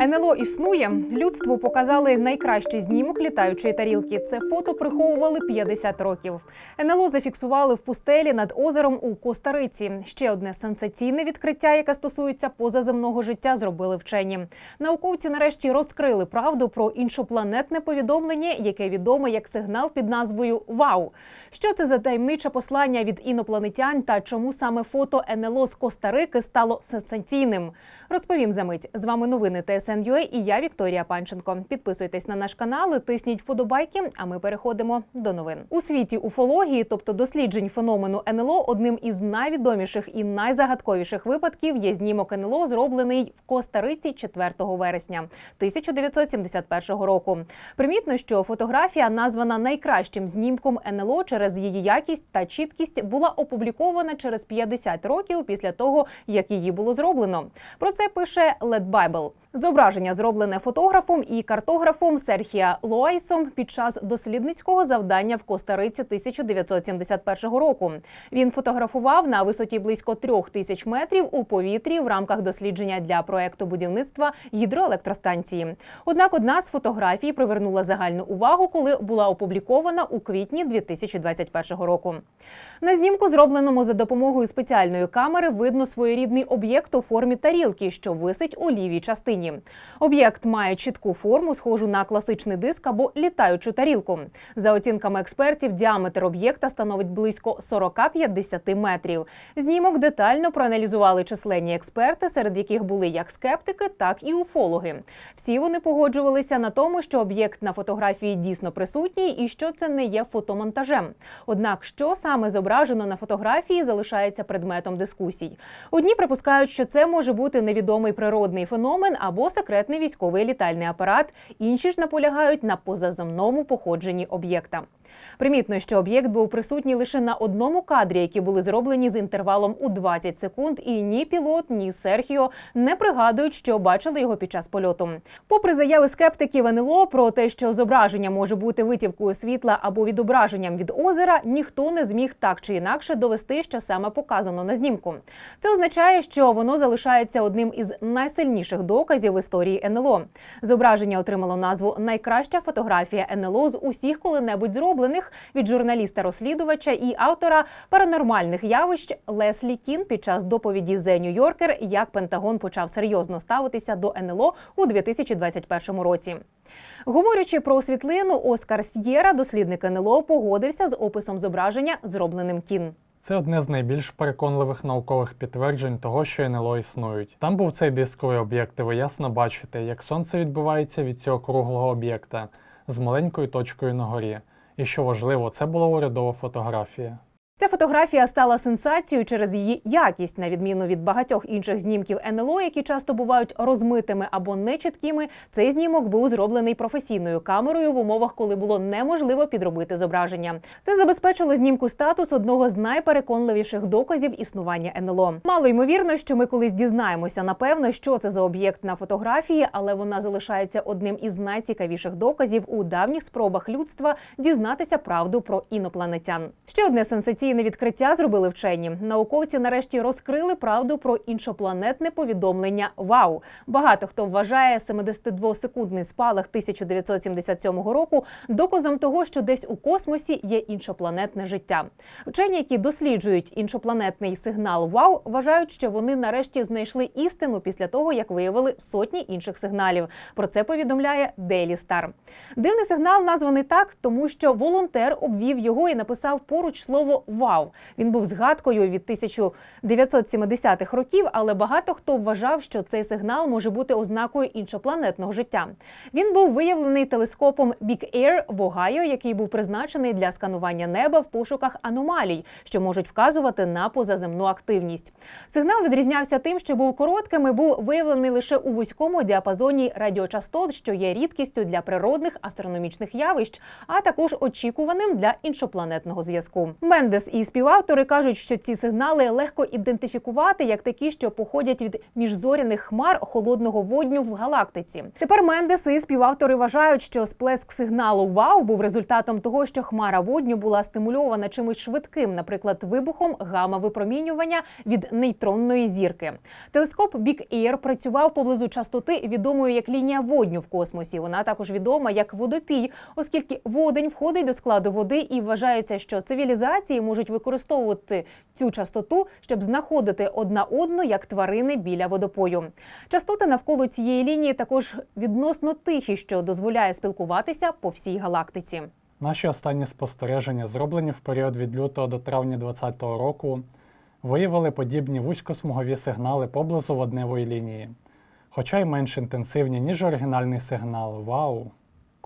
НЛО існує. Людству показали найкращий знімок літаючої тарілки. Це фото приховували 50 років. НЛО зафіксували в пустелі над озером у Коста-Риці. Ще одне сенсаційне відкриття, яке стосується позаземного життя, зробили вчені. Науковці нарешті розкрили правду про іншопланетне повідомлення, яке відоме як сигнал під назвою Вау. Що це за таємниче послання від інопланетян та чому саме фото НЛО з Коста-Рики стало сенсаційним? Розповім за мить. З вами новини ТСН.UA і я Вікторія Панченко. Підписуйтесь на наш канал, тисніть вподобайки. А ми переходимо до новин у світі уфології, тобто досліджень феномену НЛО. Одним із найвідоміших і найзагадковіших випадків є знімок НЛО, зроблений в Коста-Риці 4 вересня 1971 року. Примітно, що фотографія, названа найкращим знімком НЛО через її якість та чіткість, була опублікована через 50 років після того, як її було зроблено. Про це пише Led Bible. Зображення зроблене фотографом і картографом Серхія Лоайсом під час дослідницького завдання в Коста-Риці 1971 року. Він фотографував на висоті близько трьох тисяч метрів у повітрі в рамках дослідження для проекту будівництва гідроелектростанції. Однак одна з фотографій привернула загальну увагу, коли була опублікована у квітні 2021 року. На знімку, зробленому за допомогою спеціальної камери, видно своєрідний об'єкт у формі тарілки, що висить у лівій частині. Об'єкт має чітку форму, схожу на класичний диск або літаючу тарілку. За оцінками експертів, діаметр об'єкта становить близько 40-50 метрів. Знімок детально проаналізували численні експерти, серед яких були як скептики, так і уфологи. Всі вони погоджувалися на тому, що об'єкт на фотографії дійсно присутній і що це не є фотомонтажем. Однак, що саме зображено на фотографії, залишається предметом дискусій. Одні припускають, що це може бути невідомий природний феномен або секретний військовий літальний апарат. Інші ж наполягають на позаземному походженні об'єкта. Примітно, що об'єкт був присутній лише на одному кадрі, які були зроблені з інтервалом у 20 секунд, і ні пілот, ні Серхіо не пригадують, що бачили його під час польоту. Попри заяви скептиків НЛО про те, що зображення може бути витівкою світла або відображенням від озера, ніхто не зміг так чи інакше довести, що саме показано на знімку. Це означає, що воно залишається одним із найсильніших доказів в історії НЛО. Зображення отримало назву Найкраща фотографія НЛО з усіх коли-небудь зроблених від журналіста-розслідувача і автора паранормальних явищ Леслі Кін під час доповіді The New Yorker, як Пентагон почав серйозно ставитися до НЛО у 2021 році. Говорячи про світлину, Оскар С'єра, дослідник НЛО, погодився з описом зображення, зробленим кін. Це одне з найбільш переконливих наукових підтверджень того, що НЛО існують. Там був цей дисковий об'єкт, і ви ясно бачите, як сонце відбивається від цього круглого об'єкта з маленькою точкою на горі. І що важливо, це була урядова фотографія. Ця фотографія стала сенсацією через її якість, на відміну від багатьох інших знімків НЛО, які часто бувають розмитими або нечіткими. Цей знімок був зроблений професійною камерою в умовах, коли було неможливо підробити зображення. Це забезпечило знімку статус одного з найпереконливіших доказів існування НЛО. Мало ймовірно, що ми колись дізнаємося напевно, що це за об'єкт на фотографії, але вона залишається одним із найцікавіших доказів у давніх спробах людства дізнатися правду про інопланетян. Ще одне сенсаційне Сенсаційне відкриття зробили вчені. Науковці нарешті розкрили правду про іншопланетне повідомлення. Вау! Багато хто вважає 72-секундний спалах 1977 року доказом того, що десь у космосі є іншопланетне життя. Вчені, які досліджують іншопланетний сигнал Вау, вважають, що вони нарешті знайшли істину після того, як виявили сотні інших сигналів. Про це повідомляє Daily Star. Дивний сигнал названий так, тому що волонтер обвів його і написав поруч слово Вау! Він був згадкою від 1970-х років, але багато хто вважав, що цей сигнал може бути ознакою іншопланетного життя. Він був виявлений телескопом Big Air в Огайо, який був призначений для сканування неба в пошуках аномалій, що можуть вказувати на позаземну активність. Сигнал відрізнявся тим, що був коротким і був виявлений лише у вузькому діапазоні радіочастот, що є рідкістю для природних астрономічних явищ, а також очікуваним для іншопланетного зв'язку. Мендес І співавтори кажуть, що ці сигнали легко ідентифікувати як такі, що походять від міжзоряних хмар холодного водню в галактиці. Тепер Мендес і співавтори вважають, що сплеск сигналу ВАУ був результатом того, що хмара водню була стимульована чимось швидким, наприклад, вибухом гама-випромінювання від нейтронної зірки. Телескоп Big Air працював поблизу частоти, відомої як лінія водню в космосі. Вона також відома як водопій, оскільки водень входить до складу води і вважається, що цивілізації можуть використовувати цю частоту, щоб знаходити одна одну як тварини біля водопою. Частоти навколо цієї лінії також відносно тихі, що дозволяє спілкуватися по всій галактиці. Наші останні спостереження, зроблені в період від лютого до травня 2020 року, виявили подібні вузькосмугові сигнали поблизу водневої лінії, хоча й менш інтенсивні, ніж оригінальний сигнал. Вау!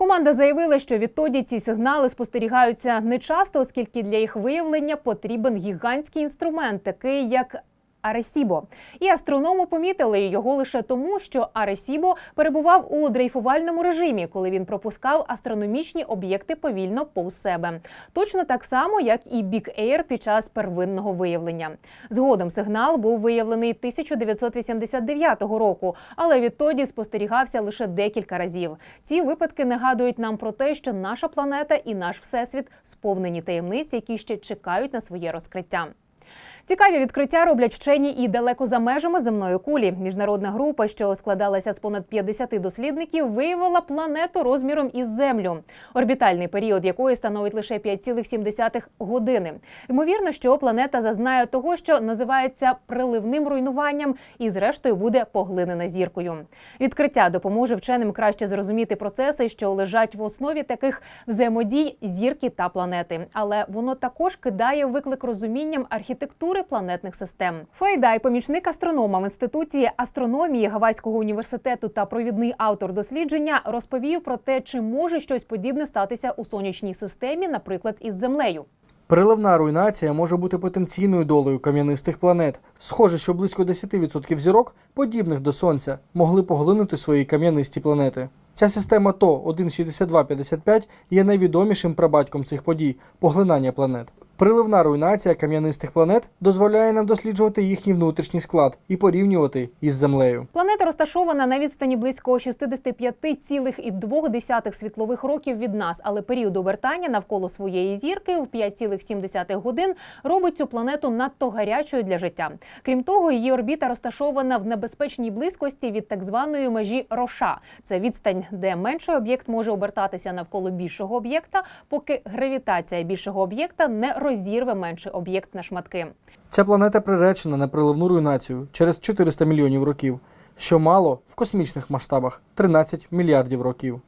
Команда заявила, що відтоді ці сигнали спостерігаються не часто, оскільки для їх виявлення потрібен гігантський інструмент, такий як. Аресібо і астрономи помітили його лише тому, що Аресібо перебував у дрейфувальному режимі, коли він пропускав астрономічні об'єкти повільно повз себе, точно так само, як і Big Air під час первинного виявлення. Згодом сигнал був виявлений 1989 року, але відтоді спостерігався лише декілька разів. Ці випадки нагадують нам про те, що наша планета і наш всесвіт сповнені таємниць, які ще чекають на своє розкриття. Цікаві відкриття роблять вчені і далеко за межами земної кулі. Міжнародна група, що складалася з понад 50 дослідників, виявила планету розміром із землю, орбітальний період якої становить лише 5,7 години. Ймовірно, що планета зазнає того, що називається приливним руйнуванням, і зрештою буде поглинена зіркою. Відкриття допоможе вченим краще зрозуміти процеси, що лежать в основі таких взаємодій зірки та планети. Але воно також кидає виклик розумінням архітектури планетних систем. Фейдай, помічник астронома в інституті астрономії Гавайського університету та провідний автор дослідження, розповів про те, чи може щось подібне статися у сонячній системі, наприклад, із землею. Переливна руйнація може бути потенційною долею кам'янистих планет. Схоже, що близько 10% зірок, подібних до Сонця, могли поглинути свої кам'янисті планети. Ця система ТО 16255 є найвідомішим прабатьком цих подій поглинання планет. Приливна руйнація кам'янистих планет дозволяє нам досліджувати їхній внутрішній склад і порівнювати із Землею. Планета розташована на відстані близько 65,2 світлових років від нас, але період обертання навколо своєї зірки в 5,7 годин робить цю планету надто гарячою для життя. Крім того, її орбіта розташована в небезпечній близькості від так званої межі Роша. Це відстань, де менший об'єкт може обертатися навколо більшого об'єкта, поки гравітація більшого об'єкта не розірве менший об'єкт на шматки. Ця планета приречена на приливну руйнацію через 400 мільйонів років, що мало в космічних масштабах 13 мільярдів років.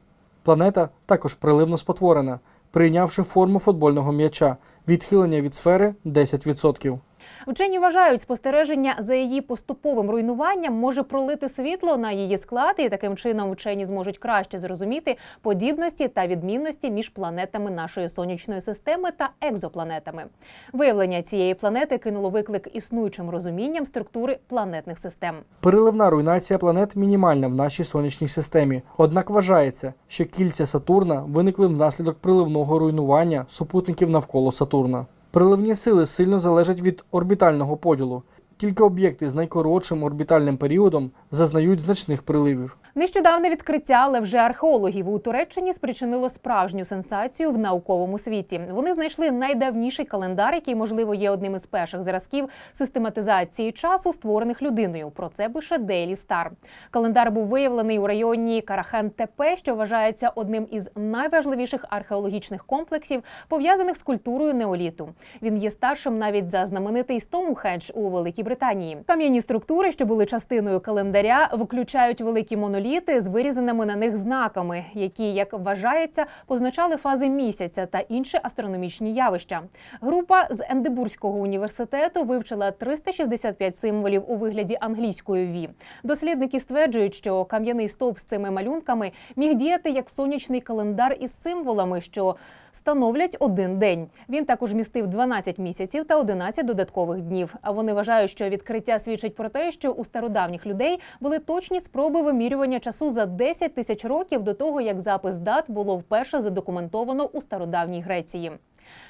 Планета також приливно спотворена, прийнявши форму футбольного м'яча, відхилення від сфери 10%. Вчені вважають, спостереження за її поступовим руйнуванням може пролити світло на її склад, і таким чином вчені зможуть краще зрозуміти подібності та відмінності між планетами нашої сонячної системи та екзопланетами. Виявлення цієї планети кинуло виклик існуючим розумінням структури планетних систем. Переливна руйнація планет мінімальна в нашій сонячній системі. Однак вважається, що кільця Сатурна виникли внаслідок приливного руйнування супутників навколо Сатурна. Приливні сили сильно залежать від орбітального поділу. Тільки об'єкти з найкоротшим орбітальним періодом зазнають значних приливів. Нещодавне відкриття левже-археологів у Туреччині спричинило справжню сенсацію в науковому світі. Вони знайшли найдавніший календар, який, можливо, є одним із перших зразків систематизації часу, створених людиною. Про це пише Daily Star. Календар був виявлений у районі Карахен-Тепе, що вважається одним із найважливіших археологічних комплексів, пов'язаних з культурою неоліту. Він є старшим навіть за знаменитий Стоунхендж у Великій Британії. Кам'яні структури, що були частиною календаря, включають великі моноліти з вирізаними на них знаками, які, як вважається, позначали фази місяця та інші астрономічні явища. Група з Ендебурзького університету вивчила 365 символів у вигляді англійської ві. Дослідники стверджують, що кам'яний стовп з цими малюнками міг діяти як сонячний календар із символами, що становлять один день. Він також містив 12 місяців та 11 додаткових днів. А вони вважають, що відкриття свідчить про те, що у стародавніх людей були точні спроби вимірювання часу за 10 тисяч років до того, як запис дат було вперше задокументовано у стародавній Греції.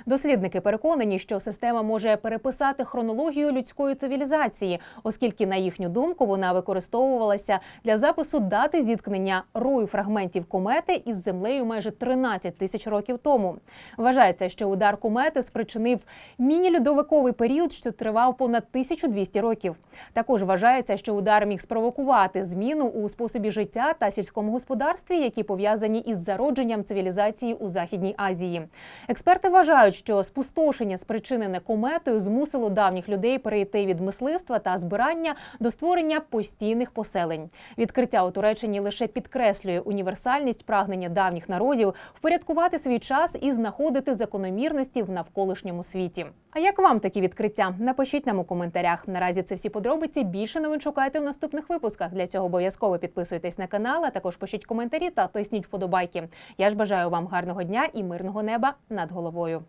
Дослідники переконані, що система може переписати хронологію людської цивілізації, оскільки, на їхню думку, вона використовувалася для запису дати зіткнення рою фрагментів комети із землею майже 13 тисяч років тому. Вважається, що удар комети спричинив міні-льодовиковий період, що тривав понад 1200 років. Також вважається, що удар міг спровокувати зміну у способі життя та сільському господарстві, які пов'язані із зародженням цивілізації у Західній Азії. Експерти вважають, що спустошення, спричинене кометою, змусило давніх людей перейти від мисливства та збирання до створення постійних поселень. Відкриття у Туреччині лише підкреслює універсальність прагнення давніх народів впорядкувати свій час і знаходити закономірності в навколишньому світі. А як вам такі відкриття? Напишіть нам у коментарях. Наразі це всі подробиці. Більше новин шукайте в наступних випусках. Для цього обов'язково підписуйтесь на канал, а також пишіть коментарі та тисніть вподобайки. Я ж бажаю вам гарного дня і мирного неба над головою.